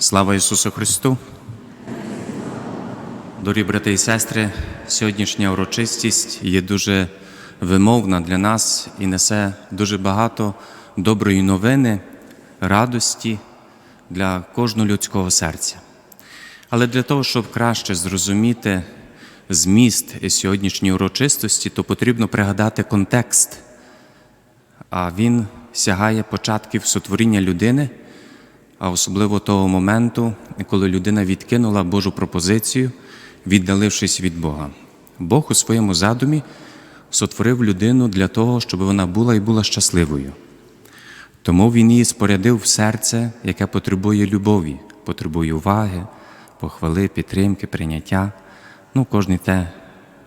Слава Ісусу Христу! Дорогі брати і сестри, сьогоднішня урочистість є дуже вимовна для нас і несе дуже багато доброї новини, радості для кожного людського серця. Але для того, щоб краще зрозуміти зміст сьогоднішньої урочистості, то потрібно пригадати контекст. А він сягає початків сотворіння людини, а особливо того моменту, коли людина відкинула Божу пропозицію, віддалившись від Бога. Бог у своєму задумі сотворив людину для того, щоб вона була і була щасливою. Тому він її спорядив в серце, яке потребує любові, потребує уваги, похвали, підтримки, прийняття. Ну, кожен те,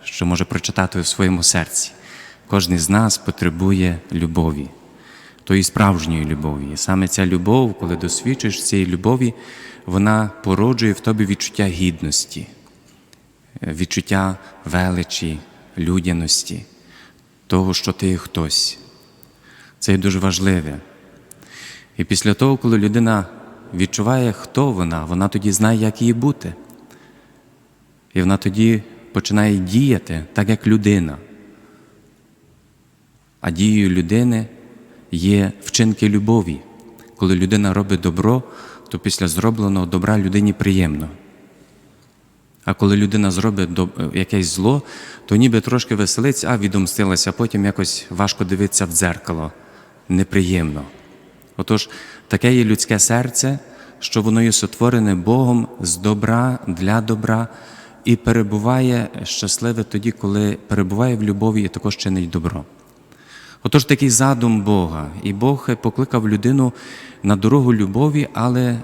що може прочитати у своєму серці. Кожен з нас потребує любові, тої справжньої любові. І саме ця любов, коли досвідчуєш цієї любові, вона породжує в тобі відчуття гідності, відчуття величі, людяності, того, що ти є хтось. Це є дуже важливе. І після того, коли людина відчуває, хто вона, вона тоді знає, як її бути. І вона тоді починає діяти так, як людина. А дією людини є вчинки любові. Коли людина робить добро, то після зробленого добра людині приємно. А коли людина зробить якесь зло, то ніби трошки веселиться, а відомстилася, а потім якось важко дивитися в дзеркало. Неприємно. Отож, таке є людське серце, що воно є сотворене Богом з добра для добра і перебуває щасливе тоді, коли перебуває в любові і також чинить добро. Отож, такий задум Бога. І Бог покликав людину на дорогу любові, але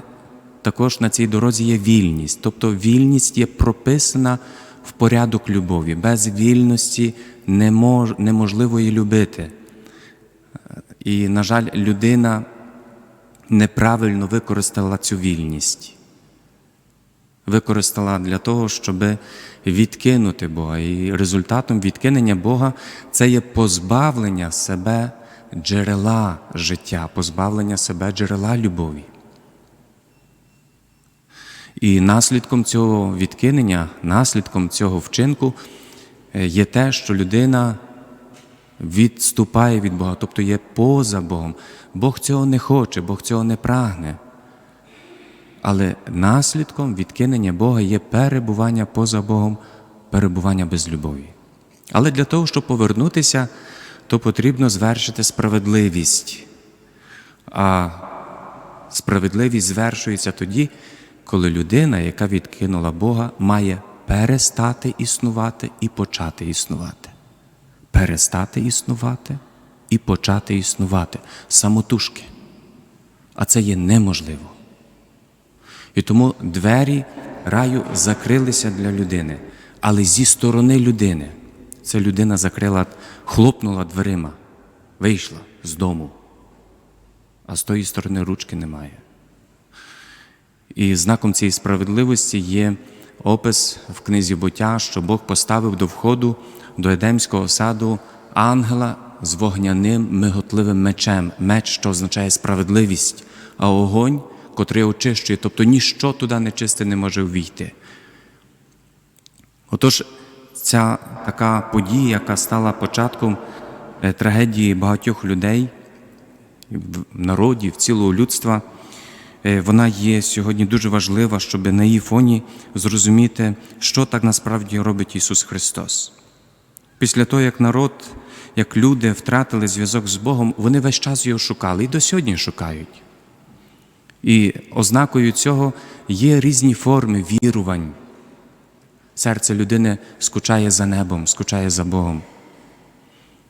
також на цій дорозі є вільність. Тобто вільність є прописана в порядок любові. Без вільності не мож, неможливо її любити. І, на жаль, людина неправильно використала цю вільність. Використала для того, щоб відкинути Бога. І результатом відкинення Бога це є позбавлення себе джерела життя, позбавлення себе джерела любові. І наслідком цього відкинення, наслідком цього вчинку е, є те, що людина відступає від Бога, тобто є поза Богом. Бог цього не хоче, Бог цього не прагне. Але наслідком відкинення Бога є перебування поза Богом, перебування без любові. Але для того, щоб повернутися, то потрібно звершити справедливість. А справедливість звершується тоді, коли людина, яка відкинула Бога, має перестати існувати і почати існувати. Перестати існувати і почати існувати самотужки. А це є неможливо. І тому двері раю закрилися для людини, але зі сторони людини. Ця людина закрила, хлопнула дверима, вийшла з дому, а з тої сторони ручки немає. І знаком цієї справедливості є опис в книзі буття, що Бог поставив до входу до Едемського саду ангела з вогняним миготливим мечем, меч, що означає справедливість, а огонь, котрий очищує, тобто ніщо туди нечисте не може ввійти. Отож, ця така подія, яка стала початком е, трагедії багатьох людей в народі, в цілого людства, е, вона є сьогодні дуже важлива, щоб на її фоні зрозуміти, що так насправді робить Ісус Христос. Після того, як народ, як люди втратили зв'язок з Богом, вони весь час його шукали і до сьогодні шукають. І ознакою цього є різні форми вірувань. Серце людини скучає за небом, скучає за Богом.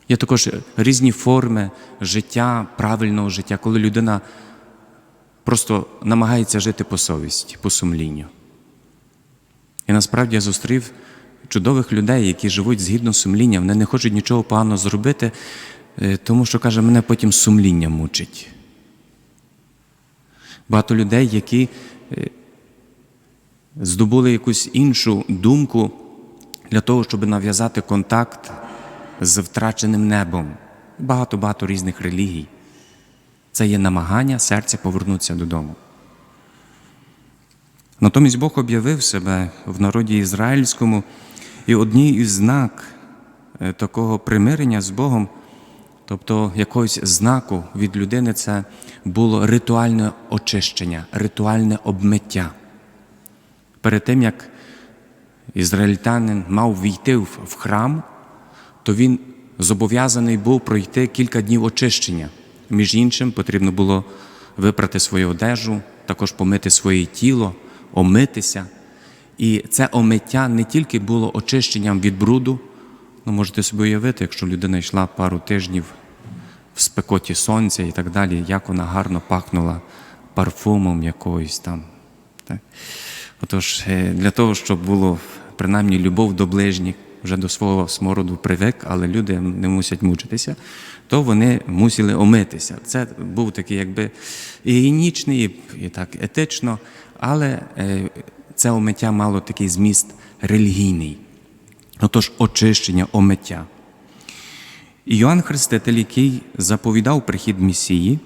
Є також різні форми життя, правильного життя, коли людина просто намагається жити по совісті, по сумлінню. І насправді я зустрів чудових людей, які живуть згідно сумління, вони не хочуть нічого поганого зробити, е, тому що, каже, мене потім сумління мучить. Багато людей, які е, здобули якусь іншу думку для того, щоб нав'язати контакт з втраченим небом. Багато-багато різних релігій. Це є намагання серця повернутися додому. Натомість Бог об'явив себе в народі ізраїльському, і одній із знак е, такого примирення з Богом, тобто якогось знаку від людини, це було ритуальне очищення, ритуальне обмиття. Перед тим, як ізраїльтянин мав війти в храм, то він зобов'язаний був пройти кілька днів очищення. Між іншим, потрібно було випрати свою одежу, також помити своє тіло, омитися. І це омиття не тільки було очищенням від бруду, ну можете собі уявити, якщо людина йшла пару тижнів в спекоті сонця і так далі, як вона гарно пахнула парфумом якоюсь там. Так? Отож, е, для того, щоб було принаймні любов до ближніх, вже до свого смороду привик, але люди не мусять мучитися, то вони мусили омитися. Це був такий, якби гігієнічний, і так етично, але е, це омиття мало такий зміст релігійний. Отож, очищення, омиття. І Йоанн Хреститель, який заповідав прихід Месії,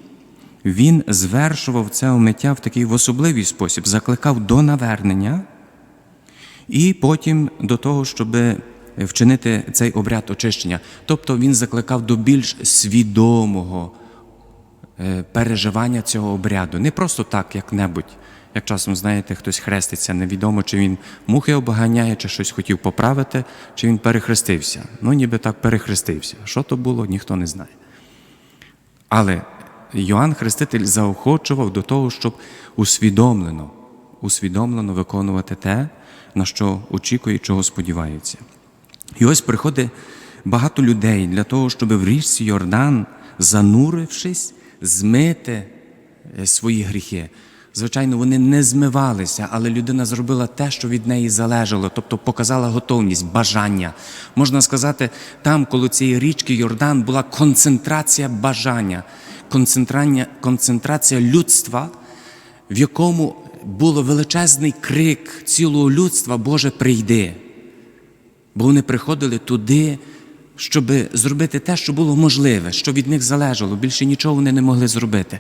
він звершував це омиття в такий в особливий спосіб, закликав до навернення і потім до того, щоб вчинити цей обряд очищення. Тобто він закликав до більш свідомого е, переживання цього обряду. Не просто так, як-небудь. Як часом, знаєте, хтось хреститься, невідомо, чи він мухи обганяє, чи щось хотів поправити, чи він перехрестився. Ну, ніби так перехрестився. Що то було, ніхто не знає. Але Йоанн Хреститель заохочував до того, щоб усвідомлено, усвідомлено виконувати те, на що очікує, чого сподівається. І ось приходить багато людей для того, щоб в річці Йордан, занурившись, змити е, свої гріхи. Звичайно, вони не змивалися, але людина зробила те, що від неї залежало, тобто показала готовність, бажання. Можна сказати, там, коло цієї річки Йордан, була концентрація бажання, концентрація, концентрація людства, в якому було величезний крик цілого людства, Боже, прийди. Бо вони приходили туди, щоб зробити те, що було можливе, що від них залежало. Більше нічого вони не могли зробити.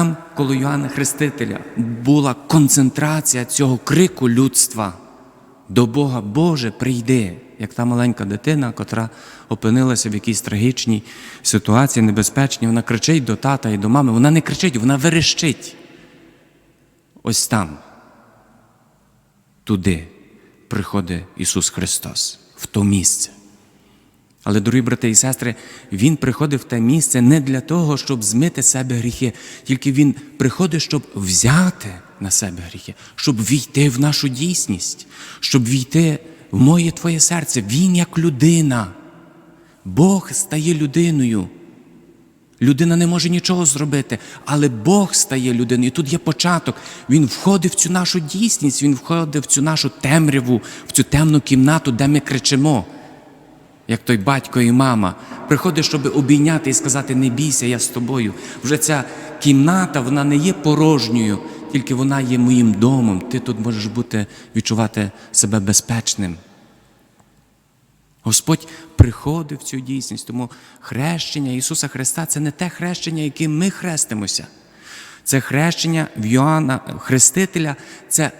Там, коло Йоанна Хрестителя, була концентрація цього крику людства до Бога, Боже, прийди, як та маленька дитина, котра опинилася в якійсь трагічній ситуації, небезпечній, вона кричить до тата і до мами. Вона не кричить, вона верещить. Ось там, туди приходить Ісус Христос, в то місце. Але, дорогі брати і сестри, Він приходив в те місце не для того, щоб змити себе гріхи, тільки Він приходить, щоб взяти на себе гріхи, щоб війти в нашу дійсність, щоб війти в моє Твоє серце. Він як людина. Бог стає людиною. Людина не може нічого зробити, але Бог стає людиною. І тут є початок. Він входить в цю нашу дійсність, він входить в цю нашу темряву, в цю темну кімнату, де ми кричимо. Як той батько і мама приходить, щоб обійняти і сказати: не бійся, я з тобою. Вже ця кімната вона не є порожньою, тільки вона є моїм домом. Ти тут можеш бути, відчувати себе безпечним. Господь приходить в цю дійсність, тому хрещення Ісуса Христа це не те хрещення, яким ми хрестимося. Це хрещення в Йоанна Хрестителя, це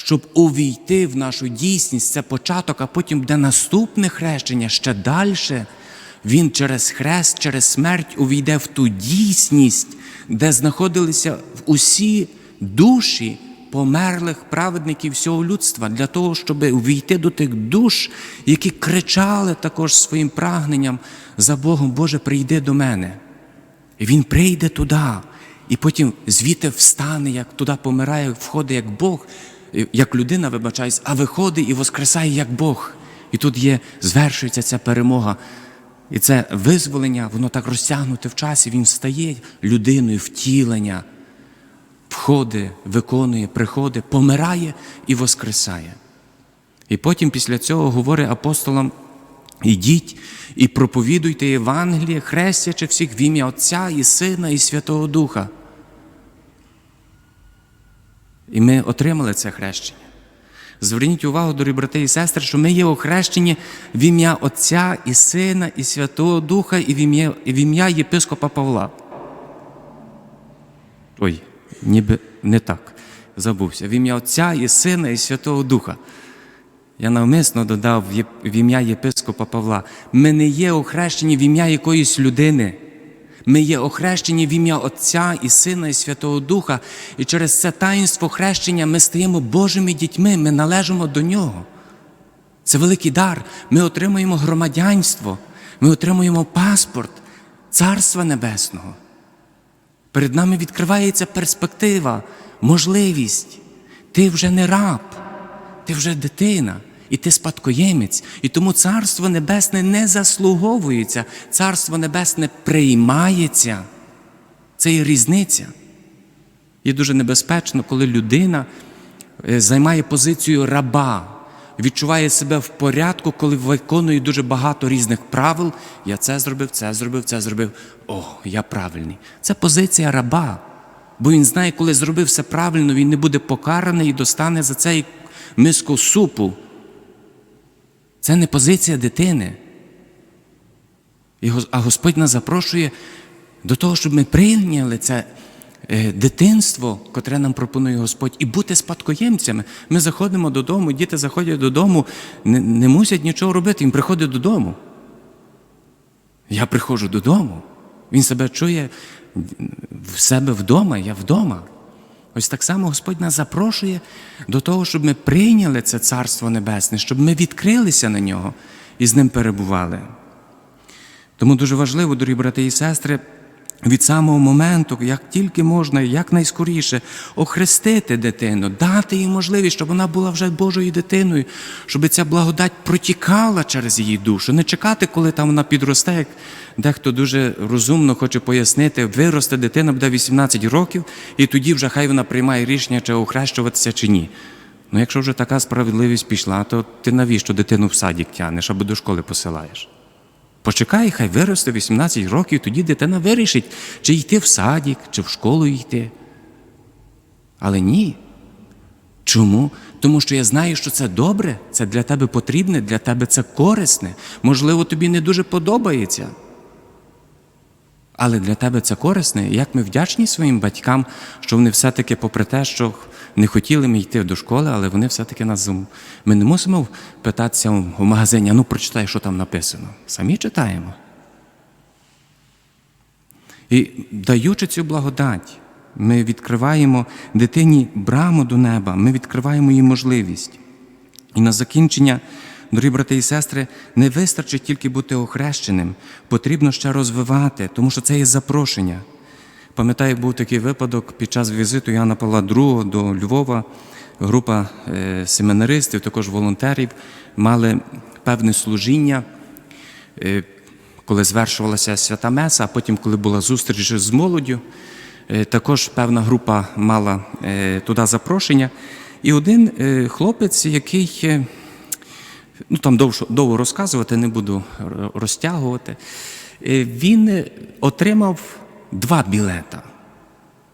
щоб увійти в нашу дійсність, це початок, а потім буде наступне хрещення ще далі. Він через хрест, через смерть увійде в ту дійсність, де знаходилися усі душі померлих праведників всього людства, для того, щоб увійти до тих душ, які кричали також своїм прагненням за Богом, Боже, прийди до мене. І Він прийде туди, і потім звідти встане, як туди помирає, входить як Бог, як людина, вибачаюсь, а виходить і воскресає як Бог. І тут є, звершується ця перемога. І це визволення, воно так розтягнуте в часі, він стає людиною втілення, входить, виконує, приходить, помирає і воскресає. І потім після цього говорить апостолам: ідіть і проповідуйте Євангеліє, хрестячи всіх в ім'я Отця і Сина, і Святого Духа. І ми отримали це хрещення. Зверніть увагу, дорогі брати і сестри, що ми є охрещені в ім'я Отця і Сина, і Святого Духа, і в ім'я єпископа Павла. Ой, ніби не так. забувся. В ім'я Отця і Сина, і Святого Духа. Я навмисно додав в ім'я єпископа Павла. Ми не є охрещені в ім'я якоїсь людини. Ми є охрещені в ім'я Отця і Сина і Святого Духа. І через це таїнство хрещення ми стаємо Божими дітьми, ми належимо до Нього. Це великий дар. Ми отримуємо громадянство, ми отримуємо паспорт Царства Небесного. Перед нами відкривається перспектива, можливість. Ти вже не раб, ти вже дитина, і ти спадкоємець. І тому Царство Небесне не заслуговується, Царство Небесне приймається. Це є різниця. Є дуже небезпечно, коли людина е, займає позицію раба, відчуває себе в порядку, коли виконує дуже багато різних правил. Я це зробив, це зробив, це зробив. О, я правильний. Це позиція раба. Бо він знає, коли зробив все правильно, він не буде покараний і достане за це миску супу. Це не позиція дитини. А Господь нас запрошує до того, щоб ми прийняли це е, дитинство, котре нам пропонує Господь, і бути спадкоємцями. Ми заходимо додому, діти заходять додому, не, не мусять нічого робити, він приходить додому. Я приходжу додому. Він себе чує в себе вдома, я вдома. Ось так само Господь нас запрошує до того, щоб ми прийняли це Царство Небесне, щоб ми відкрилися на нього і з ним перебували. Тому дуже важливо, дорогі брати і сестри, від самого моменту, як тільки можна, як найскоріше охрестити дитину, дати їй можливість, щоб вона була вже Божою дитиною, щоб ця благодать протікала через її душу. Не чекати, коли там вона підросте, як дехто дуже розумно хоче пояснити, виросте дитина, буде 18 років, і тоді вже хай вона приймає рішення, чи охрещуватися чи ні. Ну, якщо вже така справедливість пішла, то ти навіщо дитину в садік тянеш або до школи посилаєш? Почекай, хай виросте 18 років, тоді дитина вирішить, чи йти в садік, чи в школу йти. Але ні. Чому? Тому що я знаю, що це добре, це для тебе потрібне, для тебе це корисне. Можливо, тобі не дуже подобається. Але для тебе це корисне. Як ми вдячні своїм батькам, що вони все-таки, попри те, що не хотіли ми йти до школи, але вони все-таки нас Ми не мусимо питатися в магазині, а ну прочитай, що там написано. Самі читаємо. І даючи цю благодать, ми відкриваємо дитині браму до неба, ми відкриваємо їй можливість. І на закінчення, дорогі брати і сестри, не вистачить тільки бути охрещеним, потрібно ще розвивати, тому що це є запрошення. Пам'ятаю, був такий випадок під час візиту Яна Павла II до Львова. Група е, семинаристів, також волонтерів, мали певне служіння, е, коли звершувалася свята Меса, а потім, коли була зустріч з молоддю, е, також певна група мала туди запрошення. І один хлопець, який ну там довго, довго розказувати, не буду розтягувати. Е, Він е, отримав два білета: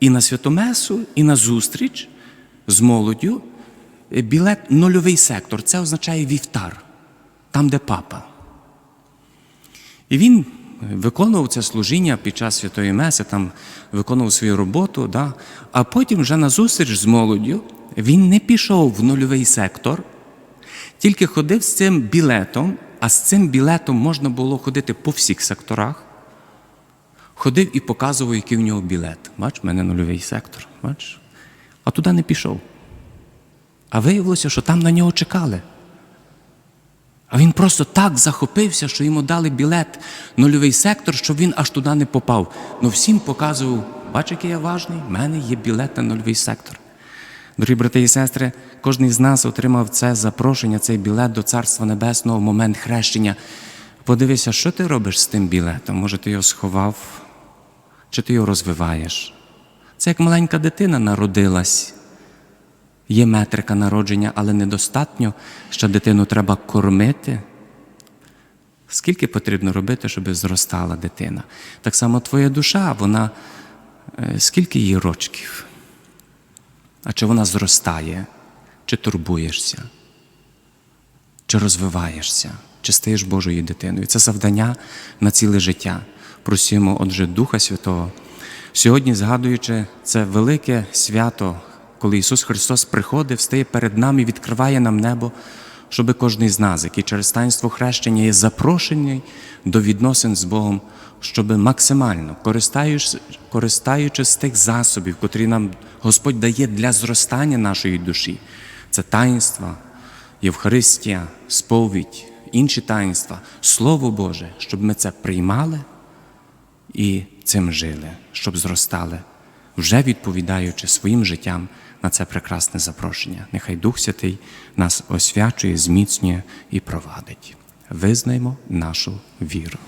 і на святомесу, і на зустріч з молоддю. Е, Білет нульовий сектор. Це означає вівтар, там, де папа. І він виконував це служіння під час святої Меси, там виконував свою роботу, да? а потім вже на зустріч з молоддю він не пішов в нульовий сектор, тільки ходив з цим білетом, а з цим білетом можна було ходити по всіх секторах. Ходив і показував, який в нього білет. Бач, в мене нульовий сектор. Бач? А туди не пішов. А виявилося, що там на нього чекали. А він просто так захопився, що йому дали білет нульовий сектор, щоб він аж туди не попав. Ну всім показував, бач, який я важний, в мене є білет на нульовий сектор. Дорогі брати і сестри, кожен з нас отримав це запрошення, цей білет до Царства Небесного в момент хрещення. Подивися, що ти робиш з тим білетом? Може, ти його сховав, чи ти його розвиваєш? Це як маленька дитина народилась. Є метрика народження, але недостатньо, що дитину треба кормити. Скільки потрібно робити, щоб зростала дитина? Так само твоя душа, вона е, скільки їй рочків? А чи вона зростає, чи турбуєшся, чи розвиваєшся, чи стаєш Божою дитиною? Це завдання на ціле життя. Просимо, отже, Духа Святого. Сьогодні, згадуючи це велике свято, коли Ісус Христос приходить, встає перед нами, відкриває нам небо, щоб кожен з нас, який через таїнство хрещення є запрошений до відносин з Богом, щоб максимально, користаючись, тих засобів, котрі нам Господь дає для зростання нашої душі, це таїнства, Євхаристія, сповідь, інші таїнства, Слово Боже, щоб ми це приймали і цим жили, щоб зростали, вже відповідаючи своїм життям на це прекрасне запрошення. Нехай Дух Святий нас освячує, зміцнює і провадить. Визнаймо нашу віру.